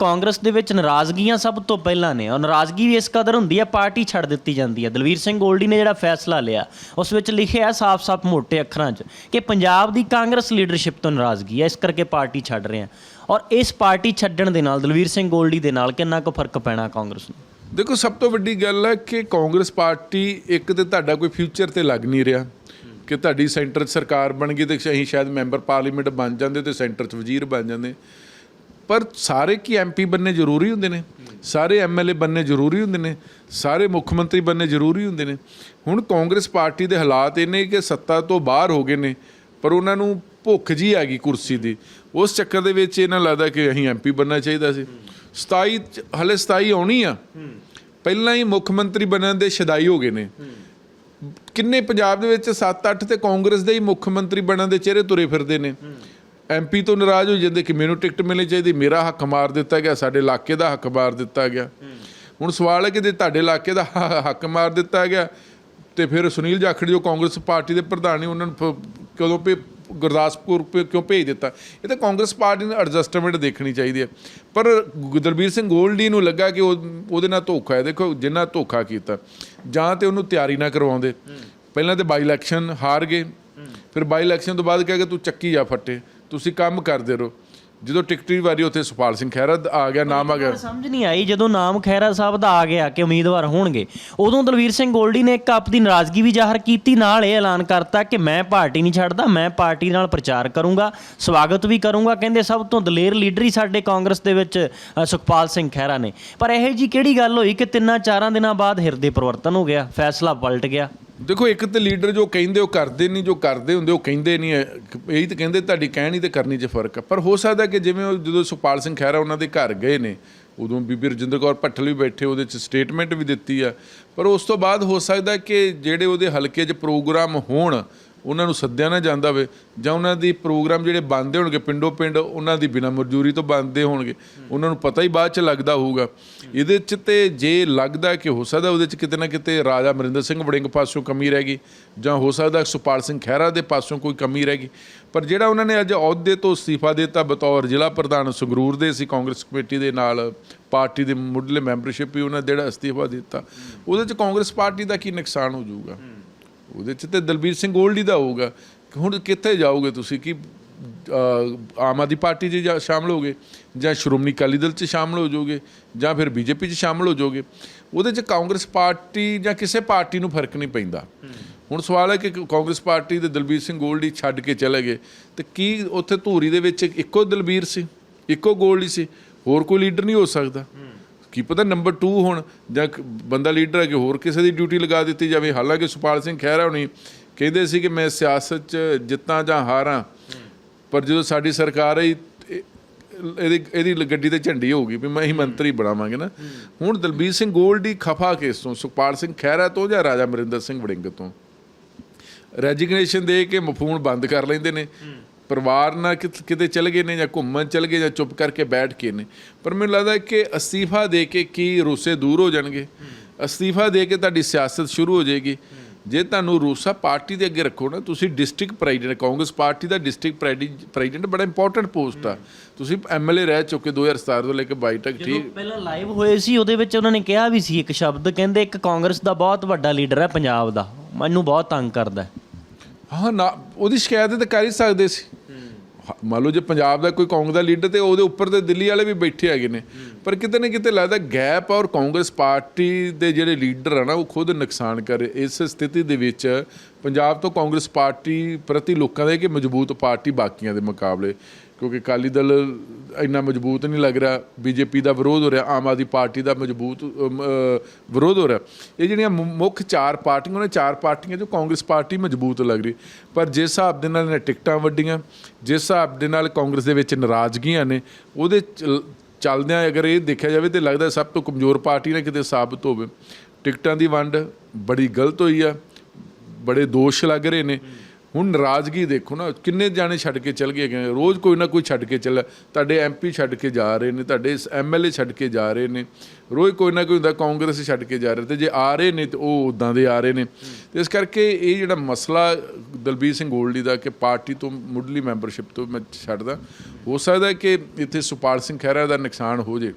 ਕਾਂਗਰਸ ਦੇ ਵਿੱਚ ਨਾਰਾਜ਼ਗੀਆਂ ਸਭ ਤੋਂ ਪਹਿਲਾਂ ਨੇ ਔਰ ਨਾਰਾਜ਼ਗੀ ਵੀ ਇਸ ਕਦਰ ਹੁੰਦੀ ਹੈ, ਪਾਰਟੀ ਛੱਡ ਦਿੱਤੀ ਜਾਂਦੀ ਹੈ। ਦਲਵੀਰ ਸਿੰਘ ਗੋਲਡੀ ਨੇ ਜਿਹੜਾ ਫੈਸਲਾ ਲਿਆ, ਉਸ ਵਿੱਚ ਲਿਖਿਆ ਸਾਫ਼-ਸਾਫ਼ ਮੋٹے ਅੱਖਰਾਂ 'ਚ ਕਿ ਪੰਜਾਬ ਦੀ ਕਾਂਗਰਸ ਲੀਡਰਸ਼ਿਪ ਤੋਂ ਨਾਰਾਜ਼ਗੀ ਹੈ, ਇਸ ਕਰਕੇ ਪਾਰਟੀ ਛੱਡ ਰਹੇ ਹਾਂ। ਔਰ ਇਸ ਪਾਰਟੀ ਛੱਡਣ ਦੇ ਨਾਲ, ਦਲਵੀਰ ਸਿੰਘ ਗੋਲਡੀ ਦੇ ਨਾਲ ਕਿੰਨਾ ਕੁ ਫ਼ਰਕ ਪੈਣਾ ਕਾਂਗਰਸ ਨੂੰ? ਦੇਖੋ, ਸਭ ਤੋਂ ਵੱਡੀ ਗੱਲ ਹੈ ਕਿ ਕਾਂਗਰਸ ਪਾਰਟੀ ਇੱਕ ਤੇ ਤੁਹਾਡਾ ਕੋਈ ਫਿਊਚਰ ਤੇ ਲੱਗ ਨਹੀਂ ਰਿਹਾ। ਕਿ ਤੁਹਾਡੀ ਸੈਂਟਰ 'ਚ ਸਰਕਾਰ ਬਣ ਗਈ ਤੇ ਅਸੀਂ ਸ਼ਾਇਦ ਮੈਂਬਰ ਪਾਰਲੀਮੈਂਟ ਬਣ ਜਾਂਦੇ ਤੇ ਸੈਂਟਰ 'ਚ ਵਜ਼ੀਰ ਬਣ ਜਾਂਦੇ। ਪਰ ਸਾਰੇ ਕੀ ਐਮਪੀ ਬੰਨੇ ਜ਼ਰੂਰੀ ਹੁੰਦੇ ਨੇ? ਸਾਰੇ ਐਮਐਲਏ ਬੰਨੇ ਜ਼ਰੂਰੀ ਹੁੰਦੇ ਨੇ? ਸਾਰੇ ਮੁੱਖ ਮੰਤਰੀ ਬੰਨੇ ਜ਼ਰੂਰੀ ਹੁੰਦੇ ਨੇ? ਹੁਣ ਕਾਂਗਰਸ ਪਾਰਟੀ ਦੇ ਹਾਲਾਤ ਇਹ ਨੇ ਕਿ ਸੱਤਾ ਤੋਂ ਬਾਹਰ ਹੋ ਗਏ ਨੇ, ਪਰ ਉਹਨਾਂ ਨੂੰ ਭੁੱਖ ਜੀ ਆ ਗਈ ਕੁਰਸੀ ਦੀ। ਉਸ ਚੱਕਰ ਦੇ ਵਿੱਚ ਇਹਨਾਂ ਲੱਗਦਾ ਕਿ ਅਸੀਂ ਐਮਪੀ ਬੰਨਣਾ ਚਾਹੀਦਾ ਸੀ। 27 ਚ- ਹਲੇ 27 ਆਉਣੀ ਆ। ਪਹਿਲਾਂ ਹੀ ਮੁੱਖ ਮੰਤਰੀ ਬਣਨ ਦੇ ਸ਼ਦਾਈ ਹੋ ਗਏ ਨੇ। ਕਿੰਨੇ ਪੰਜਾਬ ਦੇ ਵਿੱਚ 7-8 ਤੇ ਕਾਂਗਰਸ ਦੇ ਹੀ ਮੁੱਖ ਮੰਤਰੀ ਬਣਨ ਦੇ ਚਿਹਰੇ ਤੁਰੇ ਫਿਰਦੇ ਨੇ। ਐਮਪੀ ਤੋਂ ਨਾਰਾਜ਼ ਹੋ ਜਾਂਦੇ ਕਿ ਮੈਨੂੰ ਟਿਕਟ ਮਿਲਣੀ ਚਾਹੀਦੀ ਮੇਰਾ ਹੱਕ ਮਾਰ ਦਿੱਤਾ ਗਿਆ ਸਾਡੇ ਇਲਾਕੇ ਦਾ ਹੱਕ ਮਾਰ ਦਿੱਤਾ ਗਿਆ। ਹੁਣ ਸਵਾਲ ਹੈ ਕਿ ਜੇ ਤੁਹਾਡੇ ਇਲਾਕੇ ਦਾ ਹੱਕ ਮਾਰ ਦਿੱਤਾ ਗਿਆ ਤੇ ਫਿਰ ਸੁਨੀਲ ਜਾਖੜ ਜੋ ਕਾਂਗਰਸ ਪਾਰਟੀ ਦੇ ਪ੍ਰਧਾਨ ਨੇ ਉਹਨਾਂ ਨੂੰ ਪ- ਕਦੋਂ ਭੇ ਗੁਰਦਾਸਪੁਰ ਪ- ਕਿਉਂ ਭੇਜ ਦਿੱਤਾ? ਇਹ ਤਾਂ ਕਾਂਗਰਸ ਪਾਰਟੀ ਨੂੰ ਐਡਜਸਟਮੈਂਟ ਦੇਖਣੀ ਚਾਹੀਦੀ ਹੈ। ਪਰ ਦਲਬੀਰ ਸਿੰਘ ਗੋਲਡੀ ਨੂੰ ਲੱਗਾ ਕਿ ਉਹ ਉਹਦੇ ਨਾਲ ਧੋਖਾ ਹੈ। ਦੇਖੋ ਜਿੰਨਾ ਧੋਖਾ ਕੀਤਾ ਜਾਂ ਤੇ ਉਹਨੂੰ ਤਿਆਰੀ ਨਾ ਕਰਵਾਉਂਦੇ। ਪਹਿਲਾਂ ਤੇ ਬਾਈ ਇਲੈਕਸ਼ਨ ਹਾਰ ਗਏ। ਫਿਰ ਬਾਈ ਇਲੈਕਸ਼ਨ ਤੋਂ ਬਾਅਦ ਕਿਹਾ ਕਿ ਤੂੰ ਚੱਕੀ ਜਾ ਫੱਟੇ। ਤੁਸੀਂ ਕੰਮ ਕਰਦੇ ਰਹੋ। ਜਦੋਂ ਟਿਕਟਰੀ ਵਾਰੀ ਉੱਥੇ ਸੁਪਾਲ ਸਿੰਘ ਖਹਿਰਾ ਆ ਗਿਆ ਨਾਮ ਆ ਗਿਆ। ਸਮਝ ਨਹੀਂ ਆਈ ਜਦੋਂ ਨਾਮ ਖੈਰਾ ਸਾਹਿਬ ਦਾ ਆ ਗਿਆ ਕਿ ਉਮੀਦਵਾਰ ਹੋਣਗੇ ਉਦੋਂ ਦਲਵੀਰ ਸਿੰਘ ਗੋਲਡੀ ਨੇ ਇੱਕ ਆਪਣੀ ਨਾਰਾਜ਼ਗੀ ਵੀ ਜ਼ਾਹਰ ਕੀਤੀ ਨਾਲ ਇਹ ਐਲਾਨ ਕਰਤਾ ਕਿ ਮੈਂ ਪਾਰਟੀ ਨਹੀਂ ਛੱਡਦਾ ਮੈਂ ਪਾਰਟੀ ਨਾਲ ਪ੍ਰਚਾਰ ਕਰੂੰਗਾ ਸਵਾਗਤ ਵੀ ਕਰੂੰਗਾ ਕਹਿੰਦੇ ਸਭ ਤੋਂ ਦਲੇਰ ਲੀਡਰ ਹੀ ਸਾਡੇ ਕਾਂਗਰਸ ਦੇ ਵਿੱਚ ਅ, ਸੁਖਪਾਲ ਸਿੰਘ ਖਹਿਰਾ ਨੇ। ਪਰ ਇਹ ਜੀ ਕਿਹੜੀ ਗੱਲ ਹੋਈ ਕਿ ਤਿੰਨਾਂ ਚਾਰਾਂ ਦਿਨਾਂ ਬਾਅਦ ਹਿਰਦੇ ਪਰਿਵਰਤਨ ਹੋ ਗਿਆ ਫੈਸਲਾ ਪਲਟ ਗਿਆ? ਦੇਖੋ, ਇੱਕ ਤੇ ਲੀਡਰ ਜੋ ਕਹਿੰਦੇ, ਉਹ ਕਰਦੇ ਨਹੀਂ, ਜੋ ਕਰਦੇ ਹੁੰਦੇ, ਉਹ ਕਹਿੰਦੇ ਨਹੀਂ, ਇਹੀ ਤਾਂ ਕਹਿੰਦੇ, ਤੁਹਾਡੀ ਕਹਿਣੀ ਤੇ ਕਰਨੀ 'ਚ ਫ਼ਰਕ ਹੈ ਪਰ ਹੋ ਸਕਦਾ ਕਿ ਜਿਵੇਂ ਉਹ ਜਦੋਂ ਸੁਖਪਾਲ ਸਿੰਘ ਖਹਿਰਾ ਉਹਨਾਂ ਦੇ ਘਰ ਗਏ ਨੇ, ਉਦੋਂ ਬੀਬੀ ਰਜਿੰਦਰ ਕੌਰ ਭੱਠਲ ਵੀ ਬੈਠੇ, ਉਹਦੇ 'ਚ ਸਟੇਟਮੈਂਟ ਵੀ ਦਿੱਤੀ ਆ। ਪਰ ਉਸ ਤੋਂ ਬਾਅਦ ਹੋ ਸਕਦਾ ਕਿ ਜਿਹੜੇ ਉਹਦੇ ਹਲਕੇ 'ਚ ਪ੍ਰੋਗਰਾਮ ਹੋਣ ਉਹਨਾਂ ਨੂੰ ਸੱਦਿਆ ਨਾ ਜਾਂਦਾ ਹੋਵੇ ਜਾਂ ਉਹਨਾਂ ਦੀ ਪ੍ਰੋਗਰਾਮ ਜਿਹੜੇ ਬੰਦੇ ਹੋਣਗੇ ਪਿੰਡੋ ਪਿੰਡ, ਉਹਨਾਂ ਦੀ ਬਿਨਾਂ ਮਜ਼ਦੂਰੀ ਤੋਂ ਬੰਦੇ ਹੋਣਗੇ। ਉਹਨਾਂ ਨੂੰ ਪਤਾ ਹੀ ਬਾਅਦ ਚ ਲੱਗਦਾ ਹੋਊਗਾ। ਇਹਦੇ ਚ ਤੇ ਜੇ ਲੱਗਦਾ ਕਿ ਹੋ ਸਕਦਾ ਉਹਦੇ ਚ ਕਿਤੇ ਨਾ ਕਿਤੇ ਰਾਜਾ ਅਮਰਿੰਦਰ ਸਿੰਘ ਵੜਿੰਗ ਪਾਸੋਂ ਕਮੀ ਰਹਿ ਗਈ, ਜਾਂ ਹੋ ਸਕਦਾ ਸੁਪਾਲ ਸਿੰਘ ਖਹਿਰਾ ਦੇ ਪਾਸੋਂ ਕੋਈ ਕਮੀ ਰਹਿ ਗਈ। ਪਰ ਜਿਹੜਾ ਉਹਨਾਂ ਨੇ ਅੱਜ ਅਹੁਦੇ ਤੋਂ ਅਸਤੀਫਾ ਦਿੱਤਾ ਬਤੌਰ ਜ਼ਿਲ੍ਹਾ ਪ੍ਰਧਾਨ ਸੰਗਰੂਰ ਦੇ ਸੀ, ਕਾਂਗਰਸ ਕਮੇਟੀ ਦੇ ਨਾਲ ਪਾਰਟੀ ਦੇ ਮੁੱਢਲੇ ਮੈਂਬਰਸ਼ਿਪ ਵੀ ਉਹਨਾਂ ਜਿਹੜਾ ਅਸਤੀਫਾ ਦਿੱਤਾ। ਉਹਦੇ ਚ ਕਾਂਗਰਸ ਪਾਰਟੀ ਦਾ ਕੀ ਨੁਕਸਾਨ ਹੋ ਜਾਊਗਾ? ਉਹਦੇ ਚ ਤੇ ਦਲਬੀਰ ਸਿੰਘ ਗੋਲਡੀ ਦਾ ਹੋਊਗਾ। ਹੁਣ ਕਿੱਥੇ ਜਾਓਗੇ ਤੁਸੀਂ? ਕਿ ਆਮ ਆਦਮੀ ਪਾਰਟੀ 'ਚ ਜਾ- ਸ਼ਾਮਲ ਹੋਗੇ? ਜਾਂ ਸ਼੍ਰੋਮਣੀ ਅਕਾਲੀ ਦਲ 'ਚ ਸ਼ਾਮਲ ਹੋ ਜਾਓਗੇ? ਜਾਂ ਫਿਰ ਬੀਜੇਪੀ 'ਚ ਸ਼ਾਮਲ ਹੋ ਜਾਓਗੇ? ਉਹਦੇ 'ਚ ਕਾਂਗਰਸ ਪਾਰਟੀ ਜਾਂ ਕਿਸੇ ਪਾਰਟੀ ਨੂੰ ਫ਼ਰਕ ਨਹੀਂ ਪੈਂਦਾ। ਹੁਣ ਸਵਾਲ ਹੈ ਕਿ ਕਾਂਗਰਸ ਪਾਰਟੀ ਦੇ ਦਲਬੀਰ ਸਿੰਘ ਗੋਲਡੀ ਛੱਡ ਕੇ ਚਲੇ ਗਏ। ਤੇ ਕੀ ਉੱਥੇ ਧੂਰੀ ਦੇ ਵਿੱਚ ਇੱਕੋ ਦਲਬੀਰ ਸੀ? ਇੱਕੋ ਗੋਲਡੀ ਸੀ? ਹੋਰ ਕੋਈ ਲੀਡਰ ਨਹੀਂ ਹੋ ਸਕਦਾ। ਕੀ ਪਤਾ ਨੰਬਰ 2 ਹੁਣ ਜਾਂ ਬੰਦਾ ਲੀਡਰ ਹੈ ਕਿ ਹੋਰ ਕਿਸੇ ਦੀ ਡਿਊਟੀ ਲਗਾ ਦਿੱਤੀ ਜਾਵੇ। ਹਾਲਾਂਕਿ ਸੁਪਾਲ ਸਿੰਘ ਖਹਿਰਾ ਹੋਣੀ ਕਹਿੰਦੇ ਸੀ ਕਿ ਮੈਂ ਸਿਆਸਤ 'ਚ ਜਿੱਤਾਂ ਜਾਂ ਹਾਰਾਂ ਪਰ ਜਦੋਂ ਸਾਡੀ ਸਰਕਾਰ ਆਈ ਇਹ- ਇਹਦੀ ਇਹਦੀ ਗੱਡੀ ਤੇ ਝੰਡੀ ਹੋਊਗੀ ਵੀ ਮੈਂ ਹੀ ਮੰਤਰੀ ਬਣਾਵਾਂਗੇ ਨਾ। ਹੁਣ ਦਲਬੀਰ ਸਿੰਘ ਗੋਲਡੀ ਖਫਾ ਕੇਸ ਤੋਂ ਸੁਖਪਾਲ ਸਿੰਘ ਖਹਿਰਾ ਤੋਂ ਜਾਂ ਰਾਜਾ ਅਮਰਿੰਦਰ ਸਿੰਘ ਵੜਿੰਗ ਤੋਂ? ਰੈਜਿਗਨੇਸ਼ਨ ਦੇ ਕੇ ਮਫਹੂਮ ਬੰਦ ਕਰ ਲੈਂਦੇ ਨੇ। ਪਰਿਵਾਰ ਨਾਲ ਕਿਤ- ਚਲੇ ਗਏ ਨੇ ਜਾਂ ਘੁੰਮਣ ਚਲੇ ਗਏ ਜਾਂ ਚੁੱਪ ਕਰਕੇ ਬੈਠ ਕੇ ਨੇ। ਪਰ ਮੈਨੂੰ ਲੱਗਦਾ ਕਿ ਅਸਤੀਫਾ ਦੇ ਕੇ ਕੀ ਰੂਸੇ ਦੂਰ ਹੋ ਜਾਣਗੇ। ਅਸਤੀਫਾ ਦੇ ਕੇ ਤੁਹਾਡੀ ਸਿਆਸਤ ਸ਼ੁਰੂ ਹੋ ਜਾਏਗੀ। ਜੇ ਤੁਹਾਨੂੰ ਰੂਸਾ ਪਾਰਟੀ ਦੇ ਅੱਗੇ ਰੱਖੋ ਨਾ ਤੁਸੀਂ ਡਿਸਟ੍ਰਿਕਟ ਪ੍ਰੈਜ਼ੀਡੈਂਟ ਕਾਂਗਰਸ ਪਾਰਟੀ ਦਾ ਡਿਸਟ੍ਰਿਕਟ ਪ੍ਰੈਜ਼ੀਡੈਂਟ ਬੜਾ ਇੰਪੋਰਟੈਂਟ ਪੋਸਟ ਆ। ਤੁਸੀਂ ਐਮਐਲਏ ਰਹਿ ਚੁੱਕੇ 2017 ਤੋਂ ਲੈ ਕੇ 22 ਤੱਕ ਜਦੋਂ ਠੀਕ? ਪਹਿਲਾਂ ਲਾਈਵ ਹੋਏ ਸੀ ਉਹਦੇ ਵਿੱਚ ਉਹਨਾਂ ਨੇ ਕਿਹਾ ਵੀ ਸੀ ਇੱਕ ਸ਼ਬਦ ਕਹਿੰਦੇ ਇੱਕ ਕਾਂਗਰਸ ਦਾ ਬਹੁਤ ਵੱਡਾ ਲੀਡਰ ਹੈ ਪੰਜਾਬ ਦਾ। ਮੈਨੂੰ ਬਹੁਤ ਤੰਗ ਕਰਦਾ ਹੈ ਨਾ ਉਹਦੀ ਸ਼ਿਕਾਇਤ ਤਾਂ ਕਰ ਹੀ ਸਕਦੇ ਸੀ। ਮੰਨ ਲਓ ਜੇ ਪੰਜਾਬ ਦਾ ਕੋਈ ਕਾਂਗਰਸ ਦਾ ਲੀਡਰ ਤੇ ਉਹਦੇ ਉੱਪਰ ਤੇ ਦਿੱਲੀ ਵਾਲੇ ਵੀ ਬੈਠੇ ਹੈਗੇ ਨੇ, ਪਰ ਕਿਤੇ ਨਾ ਕਿਤੇ ਲੱਗਦਾ ਗੈਪ ਔਰ ਕਾਂਗਰਸ ਪਾਰਟੀ ਦੇ ਜਿਹੜੇ ਲੀਡਰ ਆ ਨਾ, ਉਹ ਖੁਦ ਨੁਕਸਾਨ ਕਰ ਇਸ ਸਥਿਤੀ ਦੇ ਵਿੱਚ ਪੰਜਾਬ ਤੋਂ ਕਾਂਗਰਸ ਪਾਰਟੀ ਪ੍ਰਤੀ ਲੋਕਾਂ ਦਾ ਕਿ ਮਜ਼ਬੂਤ ਪਾਰਟੀ ਬਾਕੀਆਂ ਦੇ ਮੁਕਾਬਲੇ? ਕਿਉਂਕਿ ਅਕਾਲੀ ਦਲ ਇੰਨਾ ਮਜ਼ਬੂਤ ਨਹੀਂ ਲੱਗ ਰਿਹਾ, ਬੀਜੇਪੀ ਦਾ ਵਿਰੋਧ ਹੋ ਰਿਹਾ, ਆਮ ਆਦਮੀ ਪਾਰਟੀ ਦਾ ਮਜ਼ਬੂਤ ਵਿਰੋਧ ਹੋ ਰਿਹਾ। ਇਹ ਜਿਹੜੀਆਂ ਮੁੱਖ ਚਾਰ ਪਾਰਟੀਆਂ ਨੇ ਚਾਰ ਪਾਰਟੀਆਂ ਚੋਂ ਕਾਂਗਰਸ ਪਾਰਟੀ ਮਜ਼ਬੂਤ ਲੱਗ ਰਹੀ। ਪਰ ਜਿਸ ਹਿਸਾਬ ਦੇ ਨਾਲ ਨੇ ਟਿਕਟਾਂ ਵੱਡੀਆਂ, ਜਿਸ ਹਿਸਾਬ ਦੇ ਨਾਲ ਕਾਂਗਰਸ ਦੇ ਵਿੱਚ ਨਾਰਾਜ਼ਗੀਆਂ ਨੇ, ਉਹਦੇ ਚੱਲਦਿਆਂ ਅਗਰ ਇਹ ਦੇਖਿਆ ਜਾਵੇ ਤੇ ਲੱਗਦਾ ਸਭ ਤੋਂ ਕਮਜ਼ੋਰ ਪਾਰਟੀ ਨੇ ਕਿਤੇ ਸਾਬਤ ਹੋਵੇ। ਟਿਕਟਾਂ ਦੀ ਵੰਡ ਬੜੀ ਗਲਤ ਹੋਈ ਆ, ਬੜੇ ਦੋਸ਼ ਲੱਗ ਰਹੇ ਨੇ। ਹੁਣ ਨਾਰਾਜ਼ਗੀ ਦੇਖੋ ਨਾ, ਕਿੰਨੇ ਜਾਣੇ ਛੱਡ ਕੇ ਚਲ ਗਏ ਹੈਗੇ। ਰੋਜ਼ ਕੋਈ ਨਾ ਕੋਈ ਛੱਡ ਕੇ ਚੱਲ, ਤੁਹਾਡੇ ਐਮਪੀ ਛੱਡ ਕੇ ਜਾ ਰਹੇ ਨੇ, ਤੁਹਾਡੇ ਐਮਐਲਏ ਛੱਡ ਕੇ ਜਾ ਰਹੇ ਨੇ, ਰੋਜ਼ ਕੋਈ ਨਾ ਕੋਈ ਹੁੰਦਾ ਕਾਂਗਰਸ ਛੱਡ ਕੇ ਜਾ ਰਹੇ ਤੇ ਜੇ ਆ ਰਹੇ ਨੇ ਤੇ ਉਹ ਉਦਾਂ ਦੇ ਆ ਰਹੇ ਨੇ ਤੇ ਇਸ ਕਰਕੇ ਇਹ ਜਿਹੜਾ ਮਸਲਾ ਦਲਬੀਰ ਸਿੰਘ ਗੋਲਡੀ ਦਾ ਕਿ ਪਾਰਟੀ ਤੋਂ ਮੁੱਢਲੀ ਮੈਂਬਰਸ਼ਿਪ ਤੋਂ ਮੈਂ ਛੱਡਦਾ, ਹੋ ਸਕਦਾ ਕਿ ਇੱਥੇ ਸੁਪਾਲ ਸਿੰਘ ਖਹਿਰਾ ਦਾ ਨੁਕਸਾਨ ਹੋ ਜੇ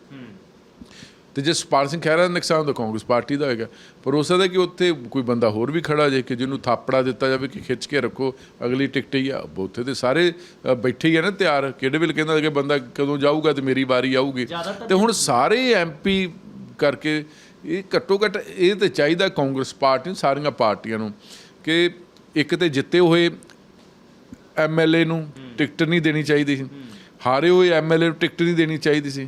ਤੇ ਜੇ ਸੁਪਾਲ ਸਿੰਘ ਖਹਿਰਾ ਦਾ ਨੁਕਸਾਨ ਤਾਂ ਕਾਂਗਰਸ ਪਾਰਟੀ ਦਾ ਹੋਏਗਾ ਪਰ ਹੋ ਸਕਦਾ ਕਿ ਉੱਥੇ ਕੋਈ ਬੰਦਾ ਹੋਰ ਵੀ ਖੜਾ ਜੇ ਕਿ ਜਿਹਨੂੰ ਥਾਪੜਾ ਦਿੱਤਾ ਜਾਵੇ ਕਿ ਖਿੱਚ ਕੇ ਰੱਖੋ ਅਗਲੀ ਟਿਕਟ ਹੀ ਆ। ਉੱਥੇ ਤੇ ਸਾਰੇ ਬੈਠੇ ਹੀ ਆ ਨਾ ਤਿਆਰ ਕਿਹੜੇ ਵੇਲੇ ਕਹਿੰਦਾ ਕਿ ਬੰਦਾ ਕਦੋਂ ਜਾਊਗਾ ਤੇ ਮੇਰੀ ਵਾਰੀ ਆਊਗੀ। ਤੇ ਹੁਣ ਸਾਰੇ ਐਮਪੀ ਕਰਕੇ ਇਹ ਘੱਟੋ ਘੱਟ ਇਹ ਤੇ ਚਾਹੀਦਾ ਕਾਂਗਰਸ ਪਾਰਟੀ ਨੂੰ ਸਾਰੀਆਂ ਪਾਰਟੀਆਂ ਨੂੰ ਕਿ ਇੱਕ ਤੇ ਜਿੱਤੇ ਹੋਏ ਐਮਐਲਏ ਨੂੰ ਟਿਕਟ ਨਹੀਂ ਦੇਣੀ ਚਾਹੀਦੀ ਸੀ। ਹਾਰੇ ਹੋਏ ਐਮਐਲਏ ਨੂੰ ਟਿਕਟ ਨਹੀਂ ਦੇਣੀ ਚਾਹੀਦੀ ਸੀ।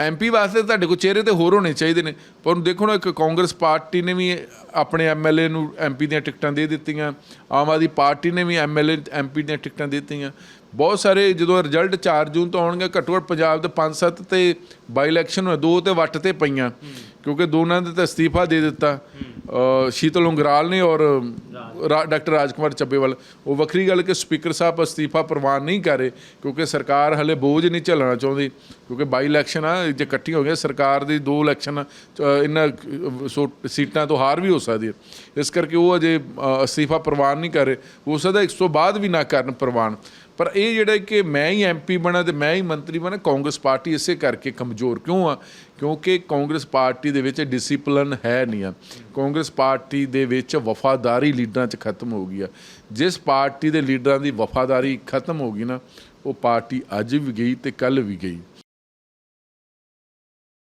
ਐਮਪੀ ਵਾਸਤੇ ਤੁਹਾਡੇ ਕੋਲ ਚਿਹਰੇ ਤੇ ਹੋਰ ਹੋਣੇ ਚਾਹੀਦੇ ਨੇ। ਪਰ ਹੁਣ ਦੇਖੋ ਨਾ, ਇੱਕ ਕਾਂਗਰਸ ਪਾਰਟੀ ਨੇ ਵੀ ਆਪਣੇ ਐਮਐਲਏ ਨੂੰ ਐਮਪੀ ਦੀਆਂ ਟਿਕਟਾਂ ਦੇ ਦਿੱਤੀਆਂ। ਆਮ ਆਦਮੀ ਪਾਰਟੀ ਨੇ ਵੀ ਐਮਐਲਏ ਐਮਪੀ ਦੀਆਂ ਟਿਕਟਾਂ ਦੇ ਦਿੱਤੀਆਂ। ਬਹੁਤ ਸਾਰੇ ਜਦੋਂ ਰਿਜ਼ਲਟ 4 ਜੂਨ ਤੋਂ ਆਉਣਗੇ ਘੱਟੋ ਘੱਟ ਪੰਜਾਬ ਦੇ 5-7 ਤੇ ਬਾਈ ਇਲੈਕਸ਼ਨ ਹੋਏ ਦੋ ਤੇ ਵੱਟ ਤੇ ਪਈਆਂ। ਕਿਉਂਕਿ ਦੋਨਾਂ ਦੇ ਤਾਂ ਅਸਤੀਫਾ ਦੇ ਦਿੱਤਾ। ਸ਼ੀਤਲ ਉਂਗਰਾਲ ਨੇ ਔਰ ਡਾਕਟਰ ਰਾਜਕੁਮਾਰ ਚੱਬੇਵਾਲ। ਉਹ ਵੱਖਰੀ ਗੱਲ ਕਿ ਸਪੀਕਰ ਸਾਹਿਬ ਅਸਤੀਫਾ ਪ੍ਰਵਾਨ ਨਹੀਂ ਕਰ ਰਹੇ ਕਿਉਂਕਿ ਸਰਕਾਰ ਹਲੇ ਬੋਝ ਨਹੀਂ ਝੱਲਣਾ ਚਾਹੁੰਦੀ। ਕਿਉਂਕਿ ਬਾਈ ਇਲੈਕਸ਼ਨ ਆ ਜੇ ਇਕੱਠੀ ਹੋ ਗਏ ਸਰਕਾਰ ਦੀ ਦੋ ਇਲੈਕਸ਼ਨ ਇਹਨਾਂ ਸੀਟਾਂ ਤੋਂ ਹਾਰ ਵੀ ਹੋ ਸਕਦੀ ਹੈ। ਇਸ ਕਰਕੇ ਉਹ ਅਜੇ ਅਸਤੀਫਾ ਪ੍ਰਵਾਨ ਨਹੀਂ ਕਰ ਹੋ ਸਕਦਾ ਇਸ ਤੋਂ ਬਾਅਦ ਵੀ ਨਾ ਕਰਨ ਪ੍ਰਵਾਨ। ਪਰ ਇਹ ਜਿਹੜਾ ਕਿ ਮੈਂ ਹੀ ਐਮਪੀ ਬਣਾ ਤੇ ਮੈਂ ਹੀ ਮੰਤਰੀ ਬਣਾ, ਕਾਂਗਰਸ ਪਾਰਟੀ ਇਸੇ ਕਰਕੇ ਕਮਜ਼ੋਰ ਕਿਉਂ ਆ? ਕਿਉਂਕਿ ਕਾਂਗਰਸ ਪਾਰਟੀ ਦੇ ਵਿੱਚ ਡਿਸਪਲਿਨ ਹੈ ਨਹੀਂ ਆ। ਕਾਂਗਰਸ ਪਾਰਟੀ ਦੇ ਵਿੱਚ ਵਫਾਦਾਰੀ ਲੀਡਰਾਂ 'ਚ ਖਤਮ ਹੋ ਗਈ ਆ। ਜਿਸ ਪਾਰਟੀ ਦੇ ਲੀਡਰਾਂ ਦੀ ਵਫਾਦਾਰੀ ਖਤਮ ਹੋ ਗਈ ਨਾ, ਉਹ ਪਾਰਟੀ ਅੱਜ ਵੀ ਗਈ ਤੇ ਕੱਲ ਵੀ ਗਈ।